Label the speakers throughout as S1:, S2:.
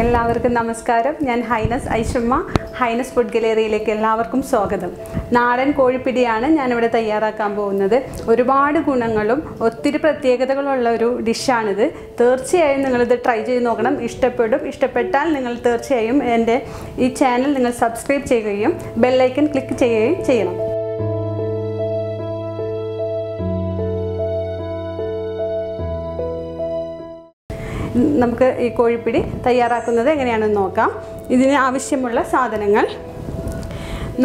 S1: എല്ലാവർക്കും നമസ്കാരം. ഞാൻ ഹൈനസ് ഐഷമ്മ ഹൈനസ് ഫുഡ് ഗലേറിയിലേക്ക് എല്ലാവർക്കും സ്വാഗതം. നാടൻ കോഴിപ്പിടിയാണ് ഞാനിവിടെ തയ്യാറാക്കാൻ പോകുന്നത്. ഒരുപാട് ഗുണങ്ങളും ഒത്തിരി പ്രത്യേകതകളുള്ള ഒരു ഡിഷാണിത്. തീർച്ചയായും നിങ്ങളിത് ട്രൈ ചെയ്ത് നോക്കണം. ഇഷ്ടപ്പെടും. ഇഷ്ടപ്പെട്ടാൽ നിങ്ങൾ തീർച്ചയായും എന്റെ ഈ ചാനൽ നിങ്ങൾ സബ്സ്ക്രൈബ് ചെയ്യുകയും ബെല്ലൈക്കൺ ക്ലിക്ക് ചെയ്യുകയും ചെയ്യണം. നമുക്ക് ഈ കോഴിപ്പിടി തയ്യാറാക്കുന്നത് എങ്ങനെയാണെന്ന് നോക്കാം. ഇതിന് ആവശ്യമുള്ള സാധനങ്ങൾ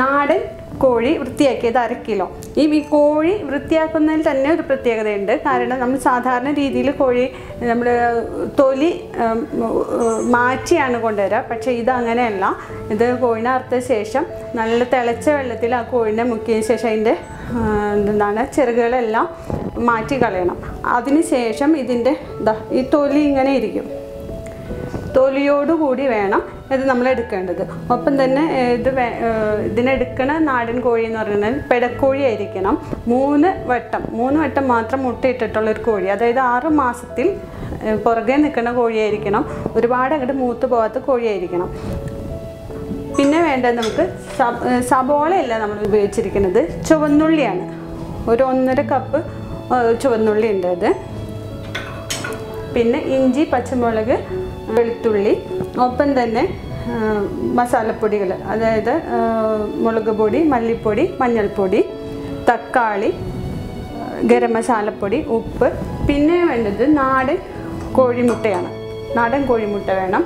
S1: നാടൻ കോഴി വൃത്തിയാക്കിയത് അര കിലോ. ഈ ഈ കോഴി വൃത്തിയാക്കുന്നതിൽ തന്നെ ഒരു പ്രത്യേകതയുണ്ട്. കാരണം നമ്മൾ സാധാരണ രീതിയിൽ കോഴി നമ്മൾ തൊലി മാറ്റിയാണ് കൊണ്ടുവരിക പക്ഷേ ഇത് അങ്ങനെയല്ല. ഇത് കോഴിനെ അറുത്ത ശേഷം നല്ല തിളച്ച വെള്ളത്തിൽ ആ കോഴിനെ മുക്കിയതിന് ശേഷം അതിന്റെ എന്താണ് ചെറുകളെല്ലാം മാറ്റി കളയണം. അതിനുശേഷം ഇതിന്റെ ഈ തൊലി ഇങ്ങനെ ഇരിക്കും. തൊലിയോടുകൂടി വേണം ഇത് നമ്മൾ എടുക്കേണ്ടത്. ഒപ്പം തന്നെ ഇത് ഇതിനെടുക്കണ നാടൻ കോഴി എന്ന് പറഞ്ഞാൽ പെടക്കോഴി ആയിരിക്കണം. മൂന്ന് വട്ടം മൂന്ന് വട്ടം മാത്രം മുട്ടയിട്ടിട്ടുള്ള ഒരു കോഴി. അതായത് ആറ് മാസത്തിൽ പുറകെ നിൽക്കുന്ന കോഴിയായിരിക്കണം. ഒരുപാട് അങ്ങോട്ട് മൂത്ത് പോകാത്ത കോഴിയായിരിക്കണം. പിന്നെ വേണ്ടത് നമുക്ക് സബോളയല്ല നമ്മൾ ഉപയോഗിച്ചിരിക്കുന്നത്. ചുവന്നുള്ളിയാണ്. ഒരു ഒന്നര കപ്പ് ചുവന്നുള്ളി ഉണ്ട് അത്. പിന്നെ ഇഞ്ചി പച്ചമുളക് വെളുത്തുള്ളി ഒപ്പം തന്നെ മസാലപ്പൊടികൾ അതായത് മുളക് പൊടി മല്ലിപ്പൊടി മഞ്ഞൾപ്പൊടി തക്കാളി ഗരം മസാലപ്പൊടി ഉപ്പ്. പിന്നെ വേണ്ടത് നാടൻ കോഴിമുട്ടയാണ്. നാടൻ കോഴിമുട്ട വേണം.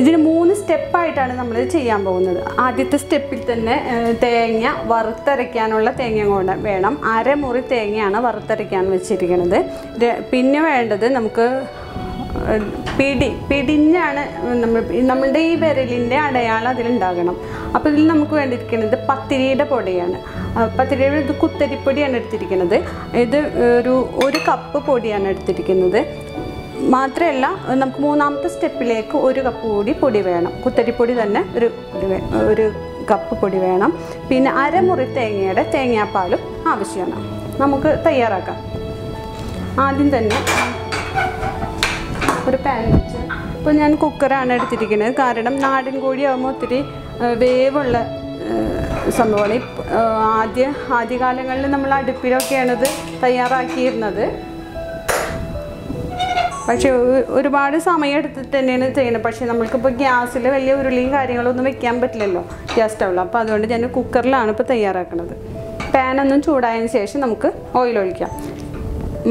S1: ഇതിന് മൂന്ന് സ്റ്റെപ്പായിട്ടാണ് നമ്മൾ ചെയ്യാൻ പോകുന്നത്. ആദ്യത്തെ സ്റ്റെപ്പിൽ തന്നെ തേങ്ങ വറുത്തരയ്ക്കാനുള്ള തേങ്ങ കൊണ്ട് വേണം. അരമുറി തേങ്ങയാണ് വറുത്തരയ്ക്കാൻ വെച്ചിരിക്കുന്നത്. പിന്നെ വേണ്ടത് നമുക്ക് പിടി പിടിഞ്ഞാണ് നമ്മൾ നമ്മളുടെ ഈ വിരലിന്റെ അടയാളം അതിലുണ്ടാകണം. അപ്പോൾ ഇതിൽ നമുക്ക് വേണ്ടിയിരിക്കുന്നത് പത്തിരിയുടെ പൊടിയാണ്. പത്തിരിയുടെ ഇത് കുത്തരിപ്പൊടിയാണ് എടുത്തിരിക്കുന്നത്. ഇത് ഒരു ഒരു കപ്പ് പൊടിയാണ് എടുത്തിരിക്കുന്നത്. മാത്രമല്ല നമുക്ക് മൂന്നാമത്തെ സ്റ്റെപ്പിലേക്ക് ഒരു കപ്പ് കൂടി പൊടി വേണം. കുത്തരിപ്പൊടി തന്നെ ഒരു ഒരു കപ്പ് പൊടി വേണം. പിന്നെ അരമുറി തേങ്ങയുടെ തേങ്ങാപ്പാലും ആവശ്യമാണ്. നമുക്ക് തയ്യാറാക്കാം. ആദ്യം തന്നെ ഒരു പാൻ വെച്ച്. ഇപ്പോൾ ഞാൻ കുക്കറാണ് എടുത്തിരിക്കുന്നത്. കാരണം നാടൻ കോഴിയാകുമ്പോൾ ഒത്തിരി വേവുള്ള സംഭവമാണ്. ആദ്യ ആദ്യകാലങ്ങളിൽ നമ്മൾ അടുപ്പിലൊക്കെയാണിത് തയ്യാറാക്കിയിരുന്നത്. പക്ഷേ ഒരുപാട് സമയം എടുത്തിട്ട് തന്നെയാണ് ചെയ്യുന്നത്. പക്ഷേ നമ്മൾക്കിപ്പോൾ ഗ്യാസിൽ വലിയ ഉരുളിയും കാര്യങ്ങളൊന്നും വെക്കാൻ പറ്റില്ലല്ലോ ഗ്യാസ് സ്റ്റൗവിൽ അപ്പോൾ അതുകൊണ്ട് ഞാൻ കുക്കറിലാണ് ഇപ്പോൾ തയ്യാറാക്കുന്നത് പാനൊന്നും ചൂടായതിന് ശേഷം നമുക്ക് ഓയിൽ ഒഴിക്കാം.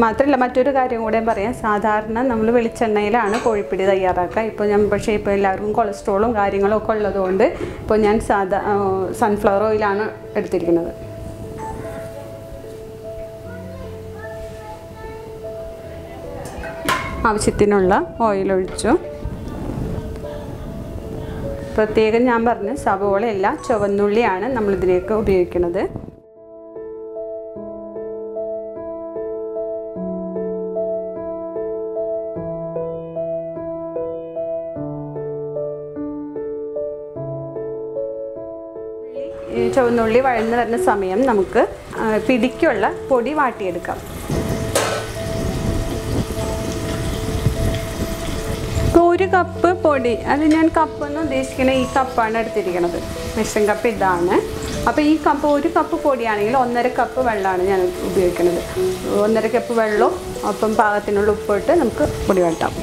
S1: മാത്രമല്ല മറ്റൊരു കാര്യം കൂടെ പറയാം. സാധാരണ നമ്മൾ വെളിച്ചെണ്ണയിലാണ് കോഴിപ്പിടി തയ്യാറാക്കുക. ഇപ്പോൾ ഞാൻ പക്ഷേ ഇപ്പോൾ എല്ലാവർക്കും കൊളസ്ട്രോളും കാര്യങ്ങളും ഒക്കെ ഉള്ളതുകൊണ്ട് ഇപ്പോൾ ഞാൻ സാധാ സൺഫ്ലവർ ഓയിലാണ് എടുത്തിരിക്കുന്നത്. ആവശ്യത്തിനുള്ള ഓയിൽ ഒഴിച്ചു. പ്രത്യേകം ഞാൻ പറഞ്ഞു സവോളയല്ല ചുവന്നുള്ളിയാണ് നമ്മളിതിലേക്ക് ഉപയോഗിക്കുന്നത്. ചുവന്നുള്ളി വഴന്ന് വരുന്ന സമയം നമുക്ക് പിടിക്കുള്ള പൊടി വാട്ടിയെടുക്കാം. ഒരു കപ്പ് പൊടി അത് ഞാൻ കപ്പ് എന്ന് ഉദ്ദേശിക്കുന്നത് ഈ കപ്പാണ് എടുത്തിരിക്കുന്നത്. മെഷീൻ കപ്പ് ഇതാണ്. അപ്പോൾ ഈ കപ്പ് ഒരു കപ്പ് പൊടിയാണെങ്കിൽ ഒന്നര കപ്പ് വെള്ളമാണ് ഞാൻ ഉപയോഗിക്കുന്നത്. ഒന്നര കപ്പ് വെള്ളവും ഒപ്പം പാകത്തിനുള്ള ഉപ്പിട്ട് നമുക്ക് പൊടി വെട്ടാം.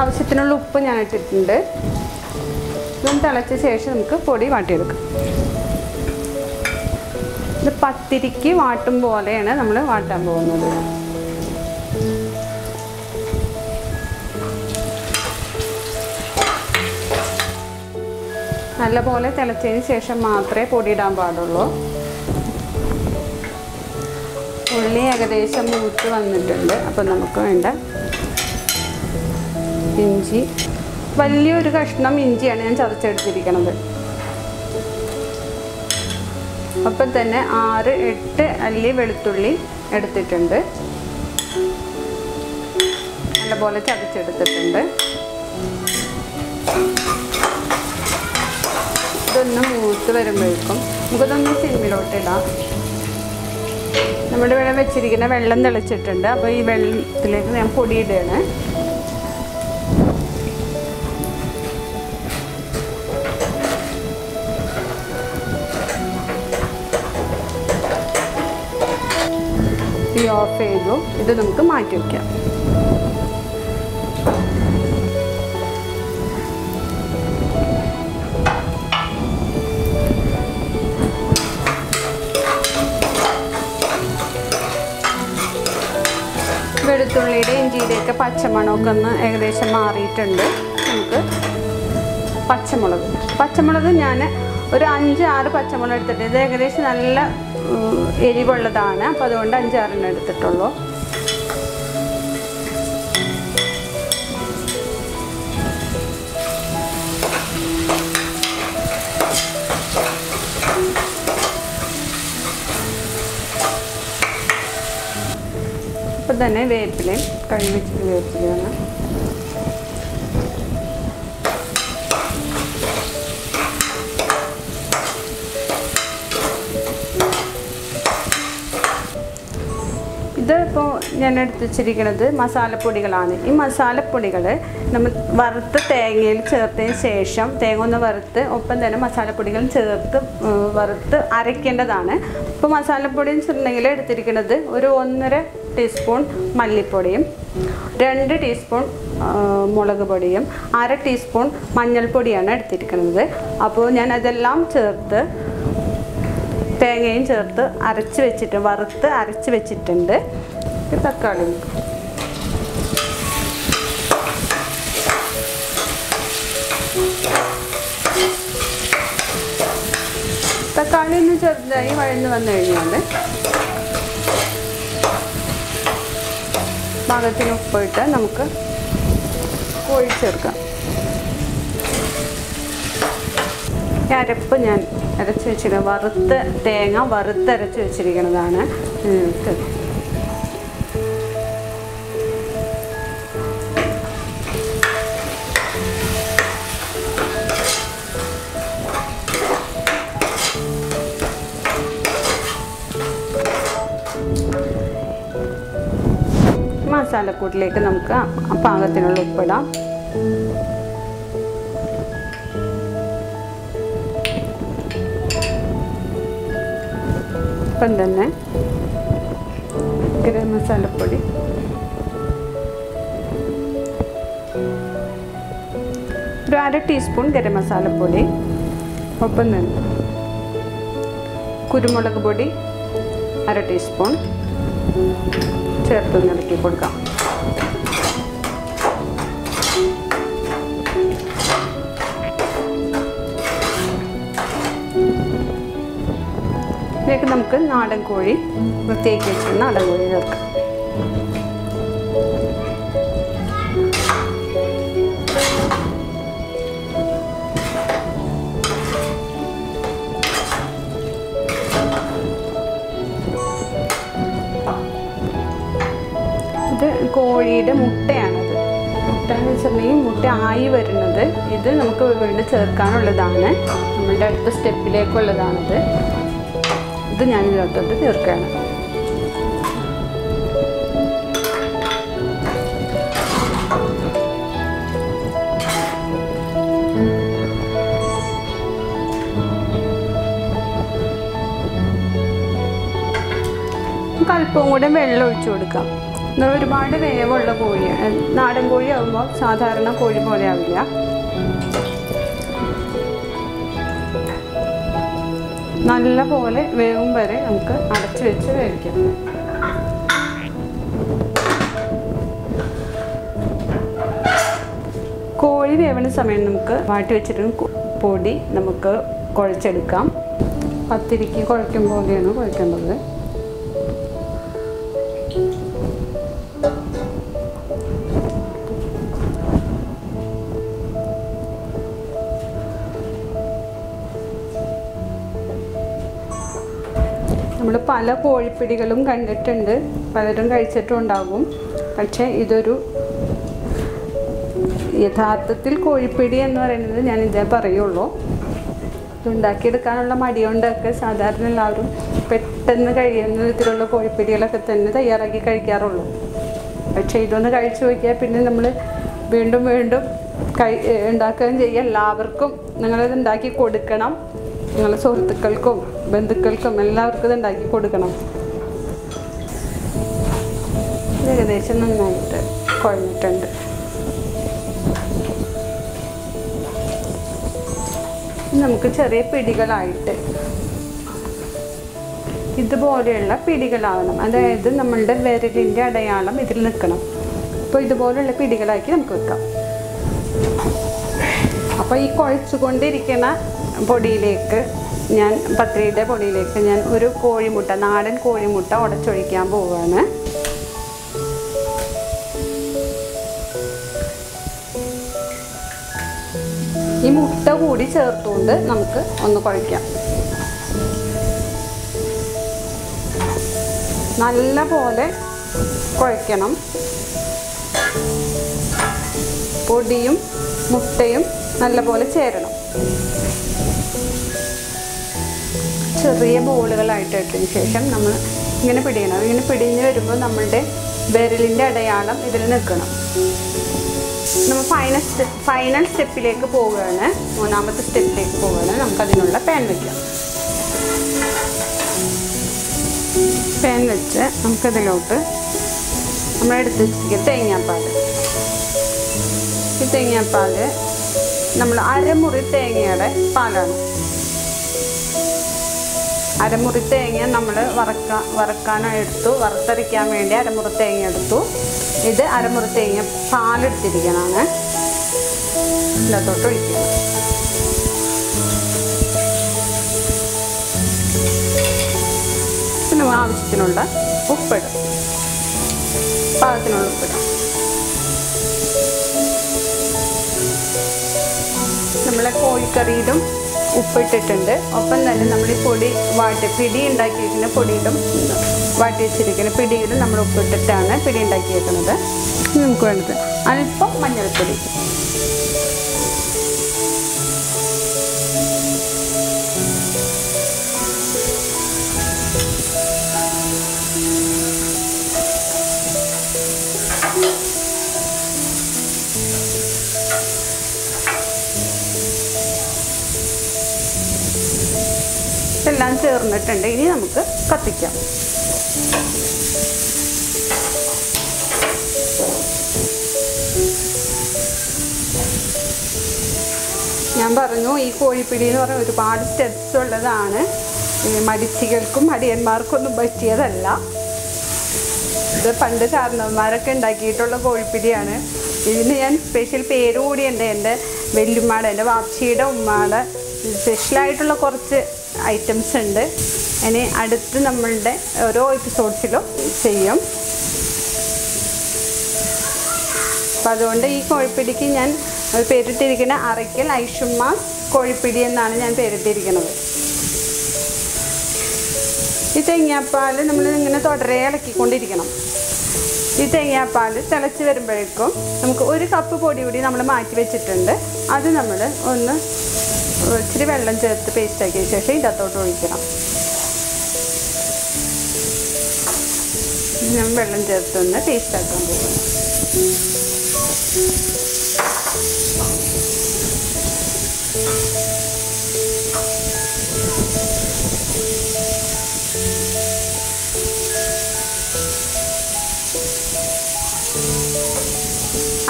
S1: ആവശ്യത്തിനുള്ള ഉപ്പ് ഞാൻ ഇട്ടിട്ടുണ്ട്. ഇതും തിളച്ച ശേഷം നമുക്ക് പൊടി വാട്ടിയെടുക്കാം. ഇത് പത്തിരിക്ക് വാട്ടും പോലെയാണ് നമ്മൾ വാട്ടാൻ പോകുന്നത്. നല്ലപോലെ തിളച്ചതിന് ശേഷം മാത്രമേ പൊടിയിടാൻ പാടുള്ളൂ. ഉള്ളി ഏകദേശം മൂത്ത് വന്നിട്ടുണ്ട്. അപ്പം നമുക്ക് വേണ്ട ഇഞ്ചി. വലിയൊരു കഷ്ണം ഇഞ്ചിയാണ് ഞാൻ ചതച്ചെടുത്തിരിക്കുന്നത് അപ്പം തന്നെ ആറ് എട്ട് അല്ലി വെളുത്തുള്ളി എടുത്തിട്ടുണ്ട്. നല്ലപോലെ ചതച്ചെടുത്തിട്ടുണ്ട്. ഇതൊന്ന് മൂത്ത് വരുമ്പോഴേക്കും നമുക്കിതൊന്ന് സിമ്മിലോട്ട് ഇടാം നമ്മുടെ ഇവിടെ വെച്ചിരിക്കുന്ന വെള്ളം തിളച്ചിട്ടുണ്ട്. അപ്പോൾ ഈ വെള്ളത്തിലേക്ക് ഞാൻ പൊടിയിടുകയാണ്. ഓഫ് ചെയ്തു. ഇത് നമുക്ക് മാറ്റി വയ്ക്കാം വെളുത്തുള്ളിയുടെ ഇഞ്ചിയുടെയൊക്കെ പച്ചമണമൊക്കെ ഒന്ന് ഏകദേശം മാറിയിട്ടുണ്ട്. നമുക്ക് പച്ചമുളക്. പച്ചമുളക് ഞാൻ ഒരു അഞ്ച് ആറ് പച്ചമുളക് എടുത്തിട്ട് ഇത് ഏകദേശം നല്ല എരിവുള്ളതാണ്. അപ്പോൾ അതുകൊണ്ട് അഞ്ചാറെണ്ണം എടുത്തിട്ടുള്ളൂ. ഇപ്പം തന്നെ വേപ്പിലയും കഴുകി വെച്ചിട്ട് വേപ്പിലയാണ് ഇത് ഇപ്പോൾ ഞാൻ എടുത്തു വെച്ചിരിക്കുന്നത് മസാലപ്പൊടികളാണ്. ഈ മസാലപ്പൊടികൾ നമ്മൾ വറുത്ത് തേങ്ങയിൽ ചേർത്തതിന് ശേഷം തേങ്ങ ഒന്ന് വറുത്ത് ഒപ്പം തന്നെ മസാലപ്പൊടികളും ചേർത്ത് വറുത്ത് അരയ്ക്കേണ്ടതാണ്. ഇപ്പോൾ മസാലപ്പൊടി എന്ന് വെച്ചിട്ടുണ്ടെങ്കിൽ എടുത്തിരിക്കുന്നത് ഒരു ഒന്നര ടീസ്പൂൺ മല്ലിപ്പൊടിയും രണ്ട് ടീസ്പൂൺ മുളക് പൊടിയും അര ടീസ്പൂൺ മഞ്ഞൾപ്പൊടിയാണ് എടുത്തിരിക്കുന്നത് അപ്പോൾ ഞാൻ അതെല്ലാം ചേർത്ത് തേങ്ങയും ചേർത്ത് അരച്ച് വെച്ചിട്ട് വറുത്ത് അരച്ച് വെച്ചിട്ടുണ്ട്. തക്കാളി. തക്കാളി ഒന്ന് ചെറുതായി വഴന്ന് വന്നു കഴിഞ്ഞാൽ പാകത്തിന് ഉപ്പിട്ട് നമുക്ക് കോഴി ചേർക്കാം അരപ്പ് ഞാൻ അരച്ച് വെച്ചിരിക്കുക വറുത്ത് തേങ്ങ വറുത്ത് അരച്ച് വെച്ചിരിക്കുന്നതാണ്. മസാലക്കൂട്ടിലേക്ക് നമുക്ക് പാകത്തിനുള്ള ഉപ്പിടാം ഇപ്പം തന്നെ. ഗരം മസാലപ്പൊടി. ഒരു അര ടീസ്പൂൺ ഗരം മസാലപ്പൊടി. ഒപ്പം തന്നെ കുരുമുളക് പൊടി അര ടീസ്പൂൺ. ചേർത്ത് ഇളക്കി കൊടുക്കാം. ഇതിലേക്ക് നമുക്ക് നാടൻ കോഴി വൃത്തിയാക്കി വെച്ചിരുന്ന നാടൻ കോഴി ചേർക്കാം. ഇത് കോഴിയുടെ മുട്ടയാണത്. മുട്ട എന്ന് വെച്ചിട്ടുണ്ടെങ്കിൽ മുട്ട ആയി വരുന്നത് ഇത് നമുക്ക് വീണ്ടും ചേർക്കാനുള്ളതാണ്. നമ്മളുടെ അടുത്ത സ്റ്റെപ്പിലേക്കുള്ളതാണിത്. ഇത് ഞാൻ ഇതിനകത്തോട്ട് ചേർക്കുകയാണ് നമുക്ക് കൂടെ വെള്ളം ഒഴിച്ചു കൊടുക്കാം. എന്നാൽ ഒരുപാട് വേവുള്ള കോഴി നാടൻ കോഴി ആകുമ്പോൾ സാധാരണ കോഴി പോലെ ആവില്ല. നല്ല പോലെ വേവും വരെ നമുക്ക് അടച്ചു വെച്ച് വേവിക്കാം. കോഴി വേവണ സമയം നമുക്ക് വാട്ടി വെച്ചിട്ട് പൊടി നമുക്ക് കുഴച്ചെടുക്കാം. പത്തിരിക്ക് കുഴയ്ക്കും പോലെയാണ് കുഴക്കേണ്ടത് പല കോഴിപ്പിടികളും കണ്ടിട്ടുണ്ട്. പലരും കഴിച്ചിട്ടും ഉണ്ടാകും പക്ഷേ ഇതൊരു യഥാർത്ഥത്തിൽ കോഴിപ്പിടി എന്ന് പറയുന്നത് ഞാൻ ഇതേ പറയുള്ളൂ. ഉണ്ടാക്കിയെടുക്കാനുള്ള മടി കൊണ്ടൊക്കെ സാധാരണ എല്ലാവരും പെട്ടെന്ന് കഴിയുന്ന വിധത്തിലുള്ള കോഴിപ്പിടികളൊക്കെ തന്നെ തയ്യാറാക്കി കഴിക്കാറുള്ളൂ. പക്ഷേ ഇതൊന്ന് കഴിച്ചു നോക്കിയാൽ പിന്നെ നമ്മൾ വീണ്ടും വീണ്ടും കഴി ഉണ്ടാക്കുകയും ചെയ്യുക എല്ലാവർക്കും നിങ്ങളിത് ഉണ്ടാക്കി കൊടുക്കണം. നിങ്ങളുടെ സുഹൃത്തുക്കൾക്കും ബന്ധുക്കൾക്കും എല്ലാവർക്കും ഇത് ഉണ്ടാക്കി കൊടുക്കണം. ഏകദേശം നന്നായിട്ട് കുഴഞ്ഞിട്ടുണ്ട്. നമുക്ക് ചെറിയ പിടികളായിട്ട് ഇതുപോലെയുള്ള പിടികളാവണം. അതായത് നമ്മളുടെ വിരലിന്റെ അടയാളം ഇതിൽ നിൽക്കണം. അപ്പോൾ ഇതുപോലെയുള്ള പിടികളാക്കി നമുക്ക് വെക്കാം. അപ്പോൾ ഈ കുഴച്ചുകൊണ്ടിരിക്കുന്ന പൊടിയിലേക്ക് ഞാൻ പത്രിയുടെ പൊടിയിലേക്ക് ഞാൻ ഒരു കോഴിമുട്ട നാടൻ കോഴിമുട്ട ഉടച്ചൊഴിക്കാൻ പോവുകയാണ് ഈ മുട്ട കൂടി ചേർത്തുകൊണ്ട് നമുക്ക് ഒന്ന് കുഴയ്ക്കാം. നല്ല പോലെ കുഴയ്ക്കണം. പൊടിയും മുട്ടയും നല്ല പോലെ ചേരണം. ചെറിയ ബോളുകളായിട്ട് ഇട്ടതിന് ശേഷം നമ്മൾ ഇങ്ങനെ പിടിയണം. ഇങ്ങനെ പിടിഞ്ഞ് വരുമ്പോൾ നമ്മളുടെ വിരലിന്റെ അടയാളം ഇതിൽ നിൽക്കണം. നമ്മൾ ഫൈനൽ സ്റ്റെപ്പ് ഫൈനൽ സ്റ്റെപ്പിലേക്ക് പോവുകയാണ്. മൂന്നാമത്തെ സ്റ്റെപ്പിലേക്ക് പോവുകയാണ്. നമുക്കതിനുള്ള പാൻ വയ്ക്കാം പാൻ വെച്ച് നമുക്കതിലോട്ട് നമ്മളെടുത്ത് വെച്ചിരിക്കുക തേങ്ങാപ്പാൽ ഈ തേങ്ങാപ്പാൽ നമ്മൾ അരമുറി തേങ്ങയുടെ പാലാണ്. അരമുറി തേങ്ങ നമ്മൾ വറക്കാൻ വറക്കാനായി എടുത്തു വറുത്തരയ്ക്കാൻ വേണ്ടി അരമുറി തേങ്ങ എടുത്തു. ഇത് അരമുറി തേങ്ങ പാലെടുത്തിരിക്കണമാണ് ഇതിനകത്തോട്ട് ഒഴിക്കുക പിന്നെ ആവശ്യത്തിനുള്ള ഉപ്പിടും. പാകത്തിനുള്ള ഉപ്പിടും. നമ്മളെ കോഴിക്കറിയിലും ഉപ്പിട്ടിട്ടുണ്ട്. ഒപ്പം തന്നെ നമ്മൾ ഈ പൊടി വാട്ടി പിടി ഉണ്ടാക്കിയിരിക്കുന്ന പൊടിയിലും വാട്ടി വെച്ചിരിക്കുന്ന പിടിയിലും നമ്മൾ ഉപ്പിട്ടിട്ടാണ് പിടി ഉണ്ടാക്കിയേക്കുന്നത്. നമുക്ക് വേണ്ടത് അല്പം മഞ്ഞൾപ്പൊടി. എല്ലാം ചേർന്നിട്ടുണ്ട്. ഇനി നമുക്ക് കത്തിക്കാം. ഞാൻ പറഞ്ഞു ഈ കോഴിപ്പിടി എന്ന് പറഞ്ഞാൽ ഒരുപാട് സ്റ്റെപ്സ് ഉള്ളതാണ്. മടിച്ചികൾക്കും മടിയന്മാർക്കൊന്നും പറ്റിയതല്ല. ഇത് പണ്ട് കാരണവന്മാരൊക്കെ ഉണ്ടാക്കിയിട്ടുള്ള കോഴിപ്പിടിയാണ്. ഇതിന് ഞാൻ സ്പെഷ്യൽ പേര് കൂടിയുണ്ട് എന്റെ വെല്ലുമ്മയുടെ എന്റെ വാപ്ചിയുടെ ഉമ്മയുടെ സ്പെഷ്യലായിട്ടുള്ള കുറച്ച് ഐറ്റംസ് ഉണ്ട്. ഇനി അടുത്ത് നമ്മളുടെ ഓരോ എപ്പിസോഡ്സിലും ചെയ്യും. അപ്പം അതുകൊണ്ട് ഈ കോഴിപ്പിടിക്ക് ഞാൻ പേരിട്ടിരിക്കുന്ന അറയ്ക്കൽ ഐഷുമ്മ കോഴിപ്പിടി എന്നാണ് ഞാൻ പേരിട്ടിരിക്കുന്നത്. ഈ തേങ്ങാപ്പാൽ നമ്മൾ ഇങ്ങനെ തുടരെ ഇളക്കിക്കൊണ്ടിരിക്കണം. ഈ തേങ്ങാപ്പാൽ തിളച്ച് വരുമ്പോഴേക്കും നമുക്ക് ഒരു കപ്പ് പൊടി കൂടി നമ്മൾ മാറ്റി വെച്ചിട്ടുണ്ട്. അത് നമ്മൾ ഒന്ന് ഇച്ചിരി വെള്ളം ചേർത്ത് പേസ്റ്റ് ആക്കിയ ശേഷം ഇതിനകത്തോട്ട് ഒഴിക്കണം. ഞാൻ വെള്ളം ചേർത്തൊന്ന് പേസ്റ്റ് ആക്കാൻ പോകും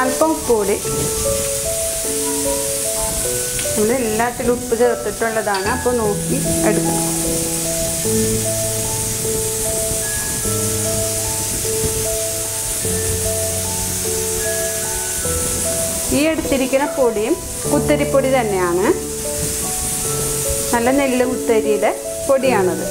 S1: അല്പം ഉപ്പ് കൂടി നമ്മൾ എല്ലാത്തിലും ഉപ്പ് ചേർത്തിട്ടുള്ളതാണ്. അപ്പോൾ നോക്കി എടുക്കണം ഈ എടുത്തിരിക്കുന്ന പൊടിയും കുത്തരിപ്പൊടി തന്നെയാണ്. നല്ല നെല്ല് കുത്തരിയുടെ പൊടിയാണത്.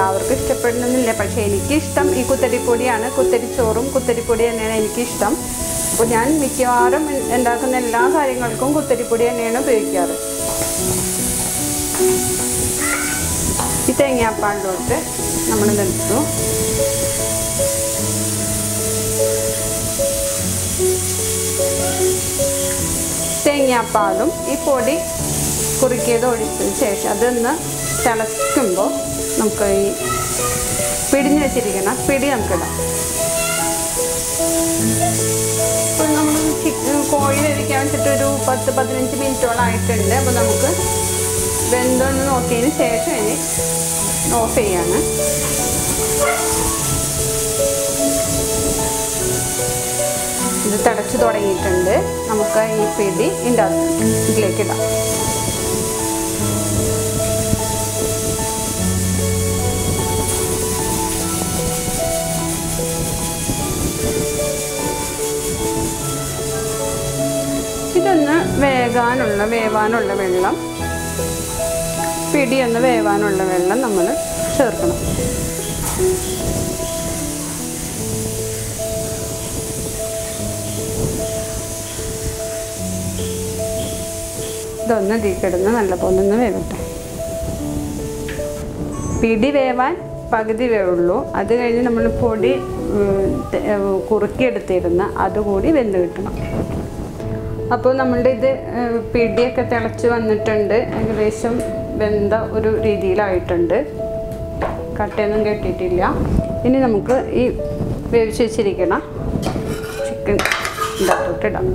S1: എല്ലാവർക്കും ഇഷ്ടപ്പെടണമെന്നില്ല പക്ഷേ എനിക്കിഷ്ടം ഈ കുത്തരിപ്പൊടിയാണ്. കുത്തരിച്ചോറും കുത്തരിപ്പൊടി തന്നെയാണ് എനിക്കിഷ്ടം. അപ്പോൾ ഞാൻ മിക്കവാറും ഉണ്ടാക്കുന്ന എല്ലാ കാര്യങ്ങൾക്കും കുത്തരിപ്പൊടി തന്നെയാണ് ഉപയോഗിക്കാറ്. ഈ തേങ്ങാപ്പാലിലോട്ട് നമ്മൾ നിർത്തു തേങ്ങാപ്പാലും ഈ പൊടി കുറുക്കിയത് ഒഴിച്ചതിന് ശേഷം അതൊന്ന് തിളയ്ക്കുമ്പോൾ നമുക്ക് ഈ പിടിഞ്ഞ് വെച്ചിരിക്കണം പിടി നമുക്കിടാം. ഇപ്പോൾ നമ്മൾ ചിക്കൻ കോഴി വേവിക്കാൻ വെച്ചിട്ട് ഒരു പത്ത് പതിനഞ്ച് മിനിറ്റോളം ആയിട്ടുണ്ട്. അപ്പോൾ നമുക്ക് വെന്തോന്ന് നോക്കിയതിന് ശേഷം ഇനി ഓഫ് ചെയ്യാണ്. ഇത് തിളച്ച് തുടങ്ങിയിട്ടുണ്ട്. നമുക്ക് ഈ പിടി അകത്ത് ഇതിലേക്ക് ഇടാം. വേകാനുള്ള വേവാനുള്ള വെള്ളം പിടിയെന്ന് വേവാനുള്ള വെള്ളം നമ്മൾ ചേർക്കണം. ഇതൊന്ന് തീ കിടന്ന് നല്ലപോലെ ഒന്ന് വേവട്ടെ. പിടി വേവാൻ പകുതി വേവുള്ളൂ. അത് കഴിഞ്ഞ് നമ്മൾ പൊടി കുറുക്കിയെടുത്തിരുന്ന് അതുകൂടി വെന്ത് കിട്ടണം. അപ്പോൾ നമ്മളുടെ ഇത് പിടിയൊക്കെ തിളച്ച് വന്നിട്ടുണ്ട്. ഏകദേശം വെന്ത ഒരു രീതിയിലായിട്ടുണ്ട്. കട്ടയൊന്നും കെട്ടിയിട്ടില്ല. ഇനി നമുക്ക് ഈ വേവിച്ച് വെച്ചിരിക്കണ ചിക്കൻ ഇടാം.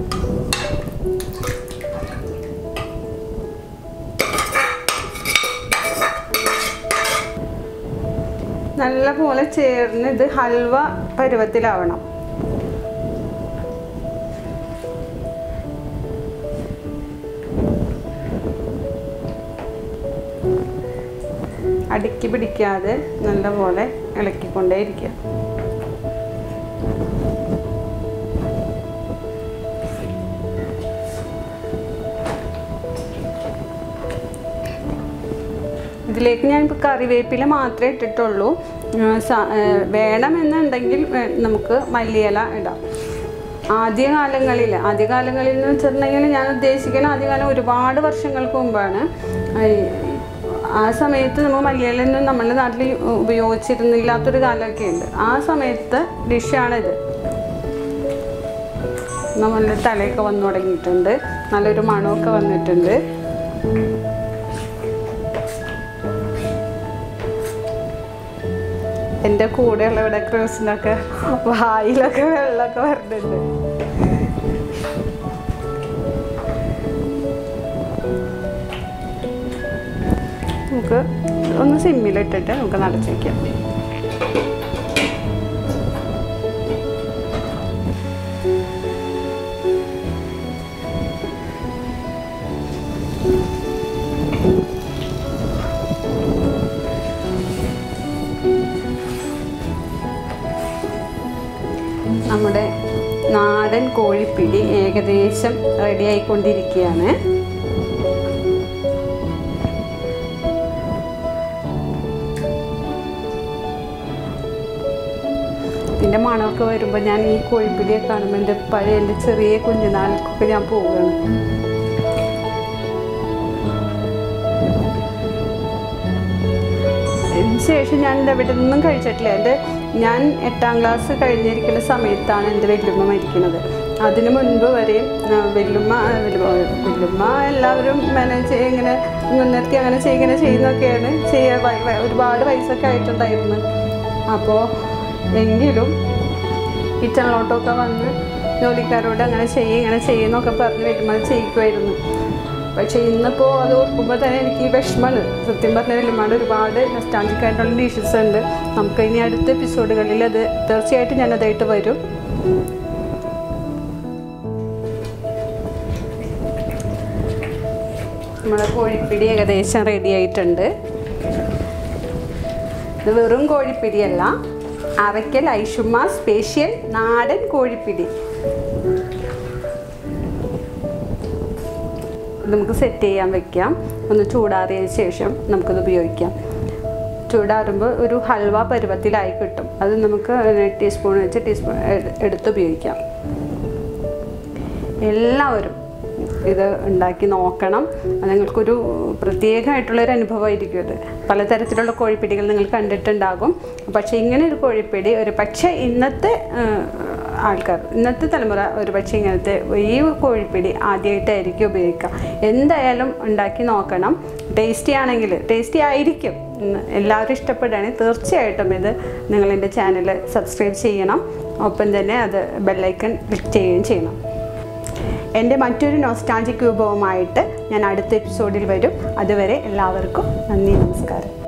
S1: നല്ല പോലെ ചേർന്ന് ഇത് ഹൽവ പരുവത്തിലാവണം. അടുക്കി പിടിക്കാതെ നല്ലപോലെ ഇളക്കിക്കൊണ്ടേയിരിക്കുക. ഇതിലേക്ക് ഞാൻ ഇപ്പോൾ കറിവേപ്പില മാത്രമേ ഇട്ടിട്ടുള്ളൂ. വേണമെന്നുണ്ടെങ്കിൽ നമുക്ക് മല്ലിയില ഇടാം. ആദ്യകാലങ്ങളിൽ ആദ്യകാലങ്ങളിൽ എന്ന് വെച്ചിട്ടുണ്ടെങ്കിൽ ഞാൻ ഉദ്ദേശിക്കുന്ന ആദ്യകാലം ഒരുപാട് വർഷങ്ങൾക്ക് മുമ്പാണ്. ആ, സമയത്ത് നമ്മൾ മലയാളം നമ്മുടെ നാട്ടിൽ ഉപയോഗിച്ചിരുന്നില്ലാത്തൊരു കാലമൊക്കെ ഉണ്ട് ആ സമയത്ത് ഡിഷാണിത്. നമ്മളുടെ തലയൊക്കെ വന്നു തുടങ്ങിയിട്ടുണ്ട്. നല്ലൊരു മണമൊക്കെ വന്നിട്ടുണ്ട്. എന്റെ കൂടെയുള്ള ഇവിടെ ക്രൂസിനൊക്കെ വായിലൊക്കെ വെള്ളമൊക്കെ വരുന്നുണ്ട് നമുക്ക് ഒന്ന് സിമ്മിലിട്ടിട്ട് നമുക്ക് നടച്ച് വയ്ക്കാം. നമ്മുടെ നാടൻ കോഴിപ്പിടി ഏകദേശം റെഡി ഇതിന്റെ മണമൊക്കെ വരുമ്പോൾ ഞാൻ ഈ കോഴിപ്പിടിയെ കാണുമ്പോൾ എന്റെ പഴയ എന്റെ ചെറിയ കുഞ്ഞുനാൾക്കൊക്കെ ഞാൻ പോവുകയാണ്. ശേഷം ഞാൻ എന്റെ അവിടെ നിന്നും കഴിച്ചിട്ടില്ല. എന്റെ ഞാൻ എട്ടാം ക്ലാസ് കഴിഞ്ഞിരിക്കുന്ന സമയത്താണ് എന്റെ വെല്ലുമ്മ മരിക്കുന്നത്. അതിനു മുൻപ് വരെയും വെല്ലുമ്മ വെല്ലുമ്മ എല്ലാവരും മാനേജ് ഇങ്ങനെ മുൻനിർത്തി അങ്ങനെ ചെയ്യുന്നൊക്കെയാണ് ചെയ്യുക ഒരുപാട് പൈസ ഒക്കെ ആയിട്ടുണ്ടായിരുന്നു. അപ്പോൾ എങ്കിലും കിച്ചണിലോട്ടൊക്കെ വന്ന് ജോലിക്കാരോട് അങ്ങനെ ചെയ്യും ഇങ്ങനെ ചെയ്യുന്നൊക്കെ പറഞ്ഞ് വരുമ്പോൾ ചെയ്യിക്കുമായിരുന്നു പക്ഷേ ഇന്നിപ്പോൾ അത് ഓർക്കുമ്പോൾ തന്നെ എനിക്ക് വിഷമമാണ്. സത്യം പറഞ്ഞ വലിയ ഒരുപാട് നൊസ്റ്റാൾജിക് ആയിട്ടുള്ള ഡിഷസ് ഉണ്ട്. നമുക്ക് ഇനി അടുത്ത എപ്പിസോഡുകളിൽ അത് തീർച്ചയായിട്ടും ഞാനതായിട്ട് വരും. നമ്മുടെ കോഴിപ്പിടി ഏകദേശം റെഡി ആയിട്ടുണ്ട്. ഇത് വെറും കോഴിപ്പിടിയല്ല. അറയ്ക്കൽ ഐഷുമ്മ സ്പെഷ്യൽ നാടൻ കോഴിപ്പിടി. നമുക്ക് സെറ്റ് ചെയ്യാൻ വെക്കാം. ഒന്ന് ചൂടാറിയതിന് ശേഷം നമുക്കത് ഉപയോഗിക്കാം. ചൂടാറുമ്പോൾ ഒരു ഹൽവ പരുവത്തിലായി കിട്ടും. അത് നമുക്ക് ടീസ്പൂൺ വെച്ച് ടീസ്പൂൺ എടുത്ത് ഉപയോഗിക്കാം. എല്ലാവരും ഇത് ഉണ്ടാക്കി നോക്കണം. നിങ്ങൾക്കൊരു പ്രത്യേകമായിട്ടുള്ളൊരു അനുഭവമായിരിക്കും ഇത്. പലതരത്തിലുള്ള കോഴിപ്പിടികൾ നിങ്ങൾ കണ്ടിട്ടുണ്ടാകും. പക്ഷേ ഇങ്ങനെ ഒരു കോഴിപ്പിടി ഒരു പക്ഷേ ഇന്നത്തെ ആൾക്കാർ ഇന്നത്തെ തലമുറ ഒരു പക്ഷേ ഇങ്ങനത്തെ ഈ കോഴിപ്പിടി ആദ്യമായിട്ടായിരിക്കും ഉപയോഗിക്കുക. എന്തായാലും ഉണ്ടാക്കി നോക്കണം. ടേസ്റ്റി ആണെങ്കിൽ ടേസ്റ്റി ആയിരിക്കും. എല്ലാവരും ഇഷ്ടപ്പെടുകയാണെങ്കിൽ തീർച്ചയായിട്ടും ഇത് നിങ്ങൾ എന്റെ ചാനൽ സബ്സ്ക്രൈബ് ചെയ്യണം. ഒപ്പം തന്നെ അത് ബെല്ലൈക്കൺ ക്ലിക്ക് ചെയ്യുകയും ചെയ്യണം. എന്റെ മറ്റൊരു നോസ്റ്റാൾജിക് വിഭവമായിട്ട് ഞാൻ അടുത്ത എപ്പിസോഡിൽ വരും. അതുവരെ എല്ലാവർക്കും നന്ദി നമസ്കാരം.